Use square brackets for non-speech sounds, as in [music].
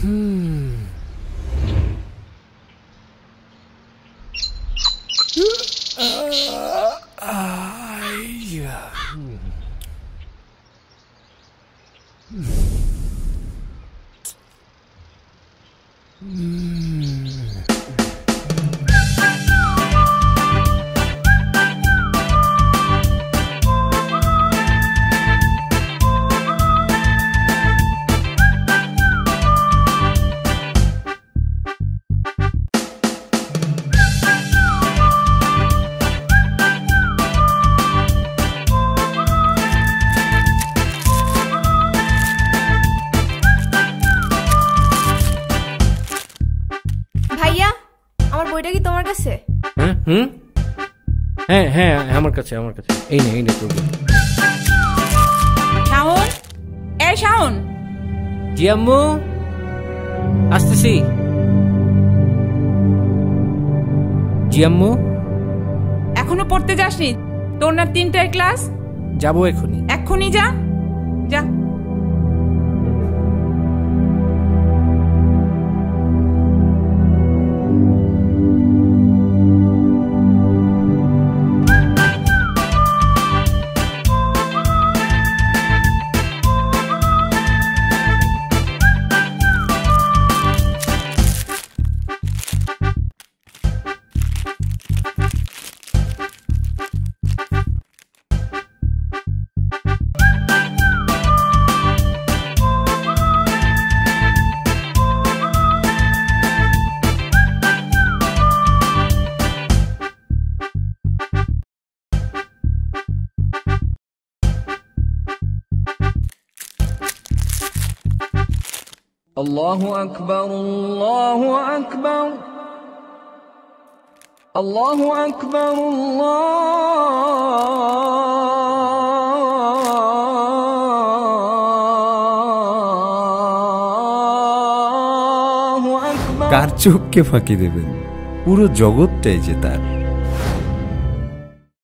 Hmm. [sighs] hmm. কাছে? হ্যাঁ হুম? হ্যাঁ হ্যাঁ আমার কাছে আমার কাছে। এই নে এই নে তোর শাওন? এই শাওন? জি আম্মু? আসতেছি। জি আম্মু? এখনও পড়তে যাসনি? তোর না তিনটায় ক্লাস? যাব এখনই। এক্ষুনি যা। যা। আল্লাহু আকবর আল্লাহু আকবর আল্লাহু আকবর কার চোখকে ফাঁকি দেবেন? পুরো জগৎটাই যে তার।